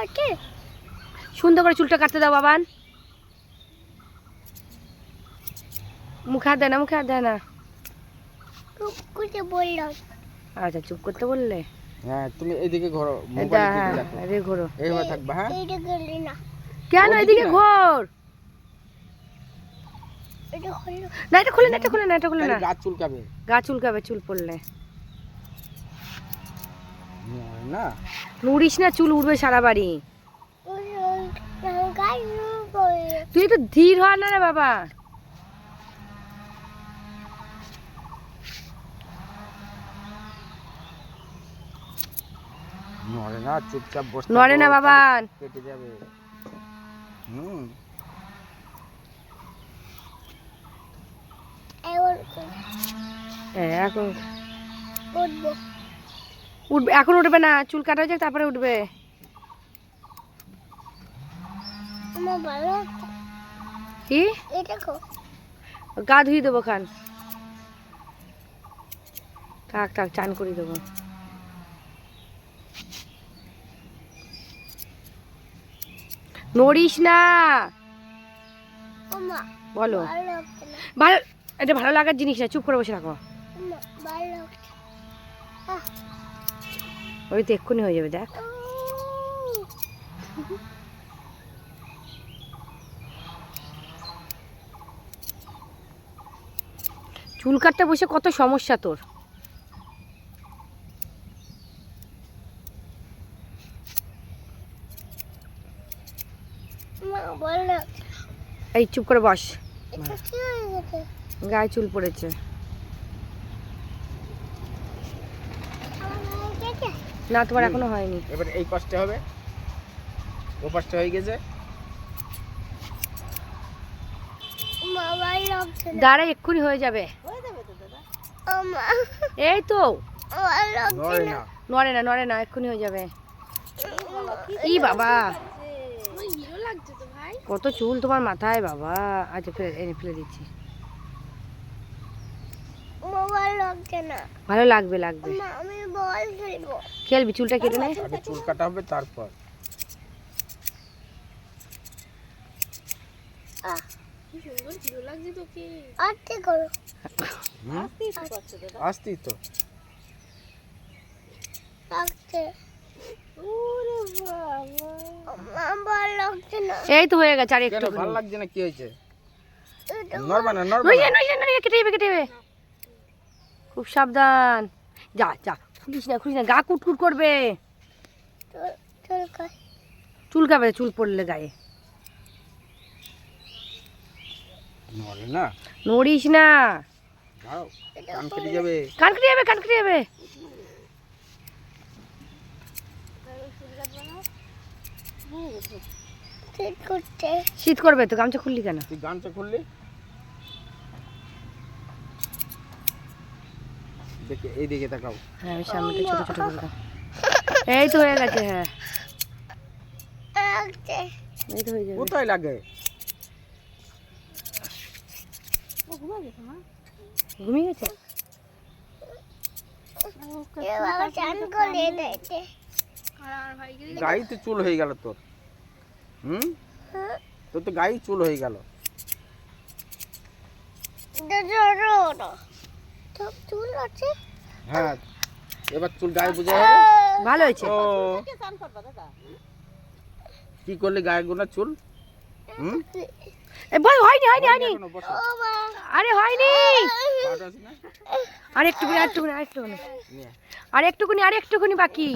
কাটে সুন্দর করে চুলটা কাটতে দাও বাবান। মুখে হাত দেয় না মুখে হাত দেয় না। বললাম আচ্ছা চুপ করতে বললে? হ্যাঁ তুমি এইদিকে ঘোরো হ্যাঁ রে ঘোরো। এইভাবে থাকবা হ্যাঁ? এইটা গেলি না। কেন এদিকে। ঘোর? না এটা খুলে না এটা খুলে না এটা খুলে না। গা চুলকাবে। গা চুলকাবে চুল পড়লে। না? নুড়িস না চুল উড়বে সারা বাড়ি। তুই তো ধীর হ না রে বাবা। নড়ে না চুপচাপ বসে নড়ে না বাবান কেটে যাবে। হুম। হ্যাঁ, এখন। উঠবো উঠবে এখন উঠবে না চুল কাটা হয়ে যাক তারপরে উঠবে। কি? গা ধুয়ে দেবো খান। থাক থাক চান করে দেবো। নড়িস না। বলো। ভালো এটা ভালো লাগার জিনিস না চুপ করে বসে রাখো ভালো ওই তো এক্ষুনি হয়ে যাবে দেখ। চুল কাটতে বসে কত সমস্যা তোর। এই চুপ করে বস। গায়ে চুল পড়েছে আমার হয়ে গেছে না তোমার এখনও হয়নি। এবার এই পাশটা হবে। ও পাশটা হয়ে গেছে। দাঁড়া এক্ষুনি হয়ে যাবে। এই তো। নড়ে না। নড়ে না এক্ষুনি হয়ে যাবে। ই বাবা। কত চুল তোমার মাথায় বাবা। আচ্ছা ফেলে এনে ফেলে দিচ্ছি। আমা ভালো না। ভালো লাগবে লাগবে। আমা বল খেলব। খেলবি চুলটা কেটে নে। আগে চুল কাটা হবে তারপর। আহ। তো। লাগছে আমার ভালো লাগছে না। এই তো হয়ে গেছে আর একটু। ভালো লাগছে না? কি হয়েছে? নড়বা না নড়বা নড়িয়ে নড়িয়ে নড়িয়ে কেটে যাবে কেটে যাবে। খুব সাবধান। যা যা খুলিস না খুলিস না গা কুটকুট করবে। চুল- চুলকায় চুল পড়লে গায়ে। নড়ে না? নড়িস না। দাঁড়াও কান কেটে যাবে। কান কেটে যাবে কান কেটে যাবে। শীত করবে তো গামছা খুললি কেন? তুই গানটা খুললি? দেখে এই দিকে তাকাও। হ্যাঁ ওই সামনেটা ছোট ছোট করে দাও। এই তো হয়ে গেছে হ্যাঁ। এই তো হয়ে যাবে। কোথায় লাগে? ঘুমিয়ে গেছে করে তো চুল হয়ে গেল তোর। হুম? তোর তো গায়ে চুল হয়ে গেল। চুল আছে। হ্যাঁ এবার চুল গায়ে বুঝে হবে। ভালো হয়েছে। ও। কি করলি গায়ে গোনা চুল? হুম? এ বল হয়নি হয়নি হয়নি। আরে হয়নি? আর একটুখানি আর একটুখানি আর আয়। আর একটুখানি আর একটুখানি বাকি